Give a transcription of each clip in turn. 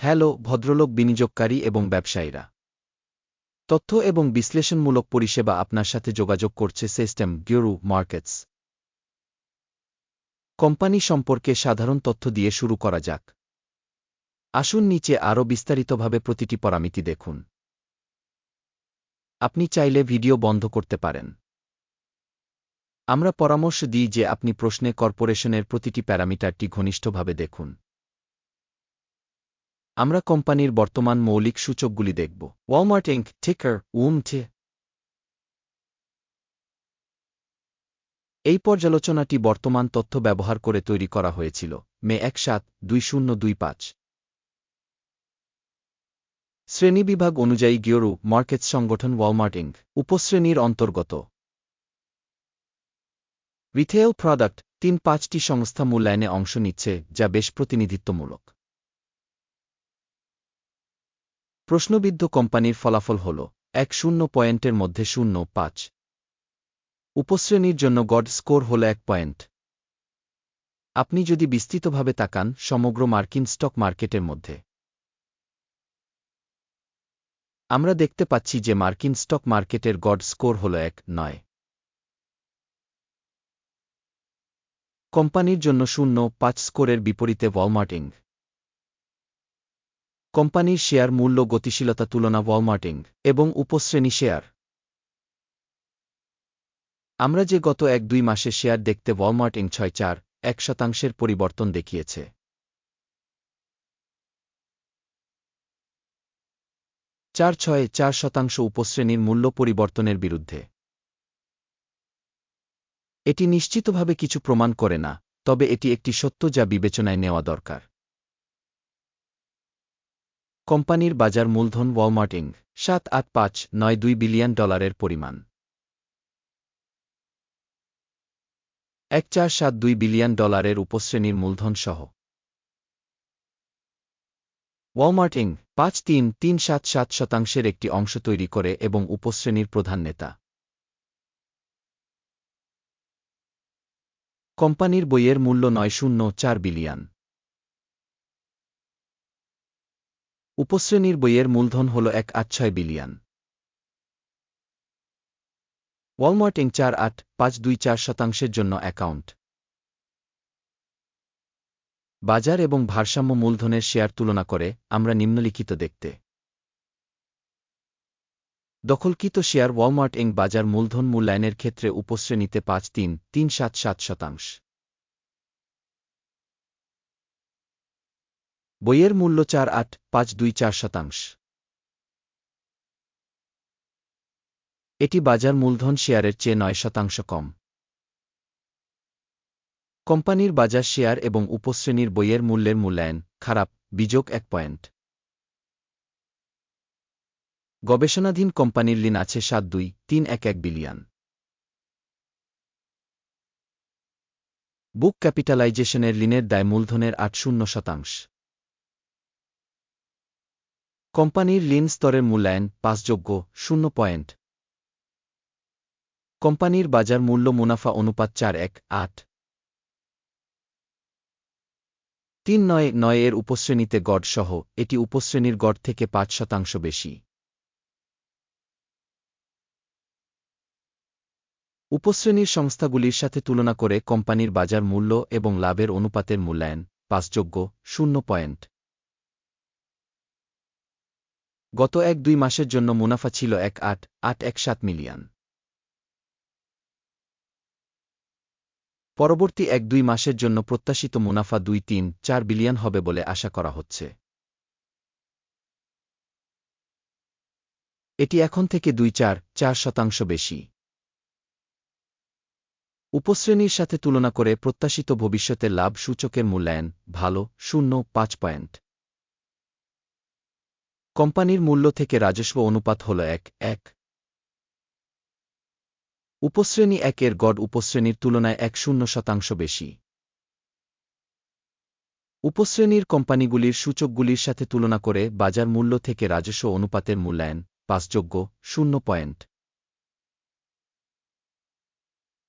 Hello, ভদ্রলোক, বিনিয়োগকারী এবং ব্যবসায়ীরা। তথ্য এবং বিশ্লেষণমূলক পরিষেবা আপনার সাথে যোগাযোগ করছে সিস্টেম গিওরু মার্কেটস। কোম্পানি সম্পর্কে সাধারণ তথ্য দিয়ে শুরু করা যাক। আসুন নিচে আরও বিস্তারিতভাবে প্রতিটি পরামিতি দেখুন। আপনি চাইলে ভিডিও বন্ধ করতে পারেন। আমরা পরামর্শ দিই যে আপনি প্রশ্নে কর্পোরেশনের প্রতিটি প্যারামিটারটি ঘনিষ্ঠভাবে দেখুন। আমরা কোম্পানির বর্তমান মৌলিক সূচকগুলি দেখব। ওয়ালমার্ট ইঙ্ক উম উমঠে এই পর্যালোচনাটি বর্তমান তথ্য ব্যবহার করে তৈরি করা হয়েছিল, মে এক সাত, দুই শূন্য, দুই পাঁচ। শ্রেণীবিভাগ অনুযায়ী গিওরু মার্কেটস সংগঠন ওয়ালমার্ট ইঙ্ক উপশ্রেণীর অন্তর্গত। রিটেল প্রোডাক্ট তিন পাঁচটি সংস্থা মূল্যায়নে অংশ নিচ্ছে, যা বেশ প্রতিনিধিত্বমূলক। প্রশ্নবিদ্ধ কোম্পানির ফলাফল হল এক শূন্য পয়েন্টের মধ্যে শূন্য পাঁচ। উপশ্রেণীর জন্য গড স্কোর হল এক পয়েন্ট। আপনি যদি বিস্তৃতভাবে তাকান সমগ্র মার্কিন স্টক মার্কেটের মধ্যে। আমরা দেখতে পাচ্ছি যে মার্কিন স্টক মার্কেটের গড স্কোর হল এক, নয়। কোম্পানির জন্য শূন্য, পাঁচ স্কোরের বিপরীতে ওয়ালমার্টিং কোম্পানির শেয়ার মূল্য গতিশীলতা তুলনা ওয়ালমার্টিং এবং উপশ্রেণী শেয়ার। আমরা যে গত এক দুই মাসে শেয়ার দেখতে ওয়ালমার্টিং ছয় চার, এক শতাংশের পরিবর্তন দেখিয়েছে। চার ছয় চার শতাংশ উপশ্রেণীর মূল্য পরিবর্তনের বিরুদ্ধে। এটি নিশ্চিতভাবে কিছু প্রমাণ করে না, তবে এটি একটি সত্য যা বিবেচনায় নেওয়া দরকার। কোম্পানির বাজার মূলধন ওয়ালমার্টিং, সাত আট পাঁচ নয় দুই বিলিয়ন ডলারের পরিমাণ। এক চার সাত দুই বিলিয়ন ডলারের উপশ্রেণীর মূলধন সহ ওয়ালমার্টিং, পাঁচ তিন তিন সাত সাত শতাংশের একটি অংশ তৈরি করে এবং উপশ্রেণীর প্রধান নেতা। কোম্পানির বইয়ের মূল্য নয় শূন্য চার বিলিয়ন। উপশ্রেণীর বইয়ের মূলধন হল এক আট ছয় বিলিয়ন। ওয়ালমার্টিং চার আট পাঁচ দুই চার শতাংশের জন্য অ্যাকাউন্ট। বাজার এবং ভারসাম্য মূলধনের শেয়ার তুলনা করে আমরা নিম্নলিখিত দেখতে। দখলকৃত শেয়ার ওয়ালমার্ট এং বাজার মূলধন মূল্যায়নের ক্ষেত্রে উপশ্রেণীতে পাঁচ তিন তিন সাত সাত শতাংশ। বইয়ের মূল্য চার আট পাঁচ দুই চার শতাংশ। এটি বাজার মূলধন শেয়ারের চেয়ে নয় শতাংশ কম। কোম্পানির বাজার শেয়ার এবং উপশ্রেণীর বইয়ের মূল্যের মূল্যায়ন খারাপ, বিযোগ এক পয়েন্ট। গবেষণাধীন কোম্পানির লিন আছে সাত দুই তিন এক এক বিলিয়ন। বুক ক্যাপিটালাইজেশনের লিনের দায় মূলধনের আট শূন্য শতাংশ। কোম্পানির লিন স্তরের মূল্যায়ন পাঁচযোগ্য, শূন্য পয়েন্ট। কোম্পানির বাজার মূল্য মুনাফা অনুপাত চার, এক, আট। তিন নয় নয় এর উপশ্রেণীতে গড় সহ, এটি উপশ্রেণীর গড় থেকে পাঁচ শতাংশ বেশি। উপশ্রেণীর সংস্থাগুলির সাথে তুলনা করে কোম্পানির বাজার মূল্য এবং লাভের অনুপাতের মূল্যায়ন পাঁচযোগ্য, শূন্য পয়েন্ট। গত এক দুই মাসের জন্য মুনাফা ছিল এক আট আট এক সাত মিলিয়ন। পরবর্তী এক দুই মাসের জন্য প্রত্যাশিত মুনাফা দুই তিন, চার বিলিয়ন হবে বলে আশা করা হচ্ছে। এটি এখন থেকে দুই চার চার শতাংশ বেশি। উপশ্রেণীর সাথে তুলনা করে প্রত্যাশিত ভবিষ্যতের লাভ সূচকের মূল্যায়ন ভালো, শূন্য, পাঁচ পয়েন্ট। কোম্পানির মূল্য থেকে রাজস্ব অনুপাত হল এক এক। উপশ্রেণী একের গড় উপশ্রেণীর তুলনায় এক শূন্য শতাংশ বেশি। উপশ্রেণীর কোম্পানিগুলির সূচকগুলির সাথে তুলনা করে বাজার মূল্য থেকে রাজস্ব অনুপাতের মূল্যায়ন পাঁচযোগ্য শূন্য পয়েন্ট।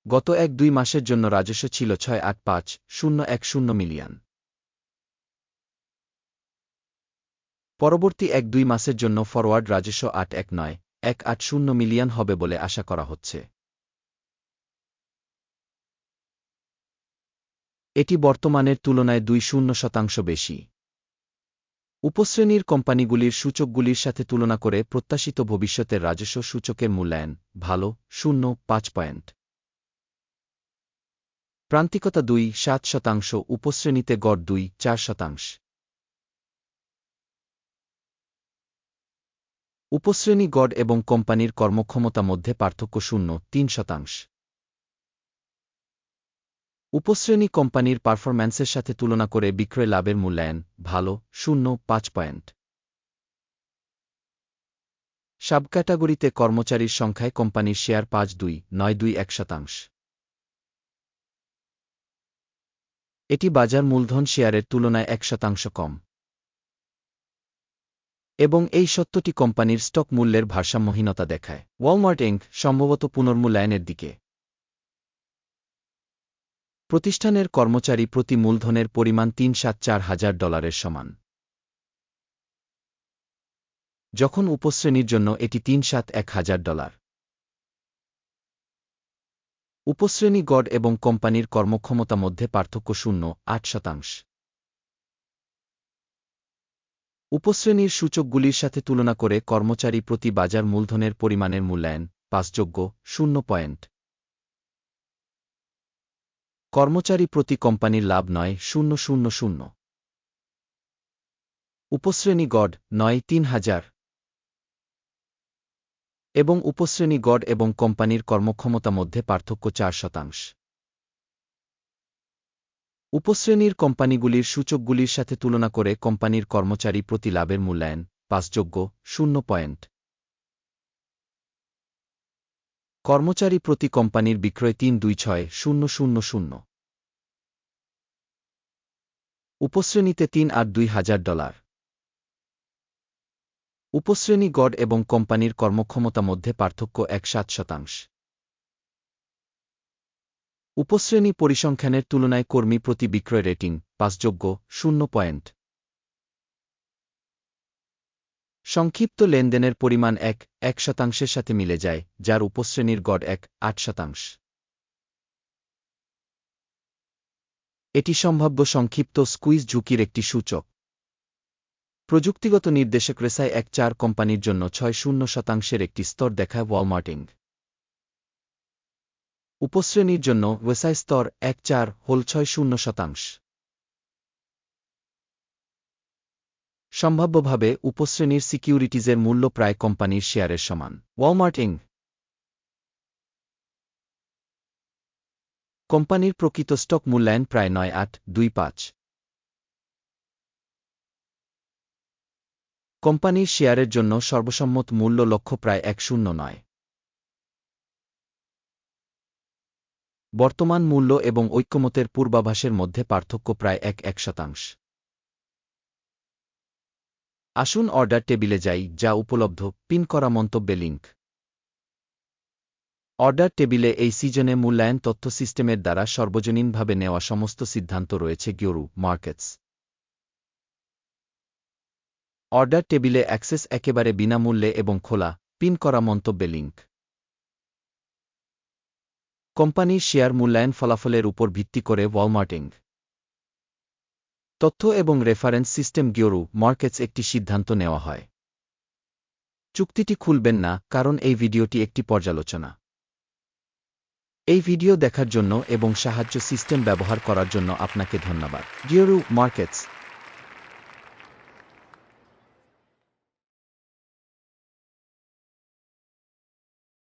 গত এক দুই মাসের জন্য রাজস্ব ছিল ছয় আট পাঁচ শূন্য এক শূন্য মিলিয়ন। পরবর্তী এক দুই মাসের জন্য ফরওয়ার্ড রাজস্ব আট এক নয়, এক আট শূন্য মিলিয়ন হবে বলে আশা করা হচ্ছে। এটি বর্তমানের তুলনায় দুই শূন্য শতাংশ বেশি। উপশ্রেণীর কোম্পানিগুলির সূচকগুলির সাথে তুলনা করে প্রত্যাশিত ভবিষ্যতের রাজস্ব সূচকের মূল্যায়ন ভালো, শূন্য, পাঁচ পয়েন্ট। প্রান্তিকতা দুই, সাত শতাংশ, উপশ্রেণীতে গড় দুই, চার শতাংশ। উপশ্রেণী গড় এবং কোম্পানির কর্মক্ষমতা মধ্যে পার্থক্য শূন্য, তিন শতাংশ। উপশ্রেণী কোম্পানির পারফরম্যান্সের সাথে তুলনা করে বিক্রয় লাভের মূল্যায়ন ভালো, শূন্য, পাঁচ পয়েন্ট। সাব ক্যাটাগরিতে কর্মচারীর সংখ্যায় কোম্পানির শেয়ার পাঁচ দুই, নয় দুই এক শতাংশ। এটি বাজার মূলধন শেয়ারের তুলনায় এক শতাংশ কম। এবং এই সত্যটি কোম্পানির স্টক মূল্যের ভারসাম্যহীনতা দেখায়। ওয়ালমার্ট ইঙ্ক সম্ভবত পুনর্মূল্যায়নের দিকে। প্রতিষ্ঠানের কর্মচারী প্রতি মূলধনের পরিমাণ তিন সাত চার হাজার ডলারের সমান। যখন উপশ্রেণীর জন্য এটি তিন সাত এক হাজার ডলার। উপশ্রেণী গড় এবং কোম্পানির কর্মক্ষমতা মধ্যে পার্থক্য শূন্য, আট শতাংশ। উপশ্রেণীর সূচকগুলির সাথে তুলনা করে কর্মচারী প্রতি বাজার মূলধনের পরিমাণের মূল্যায়ন পাঁচযোগ্য, শূন্য পয়েন্ট। কর্মচারী প্রতি কোম্পানির লাভ নয়, শূন্য শূন্য শূন্য। উপশ্রেণী গড় নয়, তিন হাজার। এবং উপশ্রেণী গড় এবং কোম্পানির কর্মক্ষমতা মধ্যে পার্থক্য চার শতাংশ। উপশ্রেণীর কোম্পানিগুলির সূচকগুলির সাথে তুলনা করে কোম্পানির কর্মচারী প্রতি লাভের মূল্যায়ন পাঁচযোগ্য শূন্য পয়েন্ট। কর্মচারী প্রতি কোম্পানির বিক্রয় তিন দুই ছয় শূন্য শূন্য শূন্য। উপশ্রেণীতে তিন আট দুই হাজার ডলার। উপশ্রেণী গড় এবং কোম্পানির কর্মক্ষমতা মধ্যে পার্থক্য এক সাত শতাংশ। উপশ্রেণী পরিসংখ্যানের তুলনায় কর্মী প্রতি বিক্রয় রেটিং পাঁচযোগ্য শূন্য পয়েন্ট। সংক্ষিপ্ত লেনদেনের পরিমাণ এক এক শতাংশের সাথে মিলে যায়, যার উপশ্রেণীর গড় এক, আট শতাংশ। এটি সম্ভাব্য সংক্ষিপ্ত স্কুইজ ঝুঁকির একটি সূচক। প্রযুক্তিগত নির্দেশক রেসায় এক চার কোম্পানির জন্য ছয় শূন্য শতাংশের একটি স্তর দেখায় ওয়ালমার্টিং। উপশ্রেণীর জন্য ওয়েসাই স্তর এক চার হোল ছয় শূন্য শতাংশ। সম্ভাব্যভাবে উপশ্রেণীর সিকিউরিটিজের মূল্য প্রায় কোম্পানির শেয়ারের সমান। ওয়ালমার্টিং কোম্পানির প্রকৃত স্টক মূল্যায়ন প্রায় নয় আট দুই পাঁচ। কোম্পানির শেয়ারের জন্য সর্বসম্মত মূল্য লক্ষ্য প্রায় এক শূন্য নয়। বর্তমান মূল্য এবং ঐক্যমতের পূর্বাভাসের মধ্যে পার্থক্য প্রায় এক এক শতাংশ। আসুন অর্ডার টেবিলে যাই, যা উপলব্ধ, পিন করা মন্তব্যে লিঙ্ক অর্ডার টেবিলে এই সিজনে মূল্যায়ন তথ্য সিস্টেমের দ্বারা সর্বজনীনভাবে নেওয়া সমস্ত সিদ্ধান্ত রয়েছে গিওরু মার্কেটস। অর্ডার টেবিলে অ্যাক্সেস একেবারে বিনামূল্যে এবং খোলা, পিন করা মন্তব্যে লিঙ্ক কোম্পানির শেয়ার মূল্যায়ন ফলাফলের উপর ভিত্তি করে ওয়ালমার্টিং। তথ্য এবং রেফারেন্স সিস্টেম গিওরু মার্কেটস একটি সিদ্ধান্ত নেওয়া হয়। চুক্তিটি খুলবেন না, কারণ এই ভিডিওটি একটি পর্যালোচনা। এই ভিডিও দেখার জন্য এবং সাহায্য সিস্টেম ব্যবহার করার জন্য আপনাকে ধন্যবাদ। গিওরু মার্কেটস